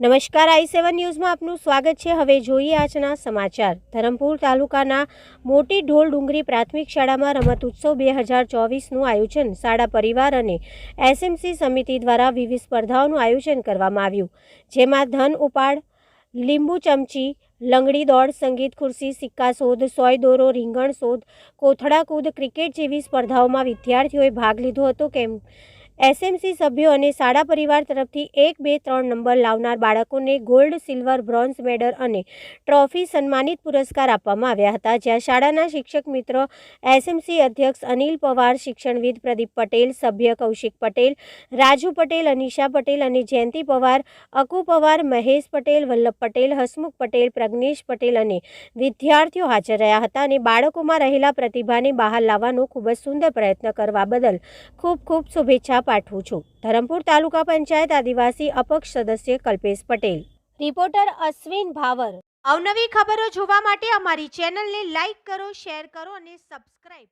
નમસ્કાર, આઈ સેવન ન્યૂઝમાં આપનું સ્વાગત છે. હવે જોઈએ આજના સમાચાર. ધરમપુર તાલુકાના મોટી ઢોલ ડુંગરી પ્રાથમિક શાળામાં રમત ઉત્સવ બે હજાર ચોવીસનું આયોજન શાળા પરિવાર અને એસએમસી સમિતિ દ્વારા વિવિધ સ્પર્ધાઓનું આયોજન કરવામાં આવ્યું. જેમાં ધન ઉપાડ, લીંબુ ચમચી, લંગડી દોડ, સંગીત ખુરશી, સિક્કા શોધ, સોય દોરો, રીંગણ શોધ, કોથળા કૂદ, ક્રિકેટ જેવી સ્પર્ધાઓમાં વિદ્યાર્થીઓએ ભાગ લીધો હતો. કેમ એસએમસી સભ્યો અને શાળા પરિવાર તરફથી એક, બે, ત્રણ નંબર લાવનાર બાળકોને ગોલ્ડ, સિલ્વર, બ્રોન્ઝ મેડલ અને ટ્રોફી સન્માનિત પુરસ્કાર આપવામાં આવ્યા હતા, જ્યાં શાળાના શિક્ષક મિત્રો એસએમસી અધ્યક્ષ અનિલ પવાર, શિક્ષણવિદ પ્રદીપ પટેલ, સભ્ય કૌશિક પટેલ, રાજુ પટેલ, અનિશા પટેલ અને જયંતિ પવાર, અકુ પવાર, મહેશ પટેલ, વલ્લભ પટેલ, હસમુખ પટેલ, પ્રજ્ઞેશ પટેલ અને વિદ્યાર્થીઓ હાજર રહ્યા હતા અને બાળકોમાં રહેલા પ્રતિભાને બહાર લાવવાનો ખૂબ જ સુંદર પ્રયત્ન કરવા બદલ ખૂબ ખૂબ શુભેચ્છા પાઠવું છું. ધરમપુર તાલુકા પંચાયત આદિવાસી અપક્ષ સદસ્ય કલ્પેશ પટેલ. રિપોર્ટર અશ્વિન ભાવર. અવનવી ખબરો જોવા માટે અમારી ચેનલને લાઈક કરો શેર કરો અને સબસ્ક્રાઇબ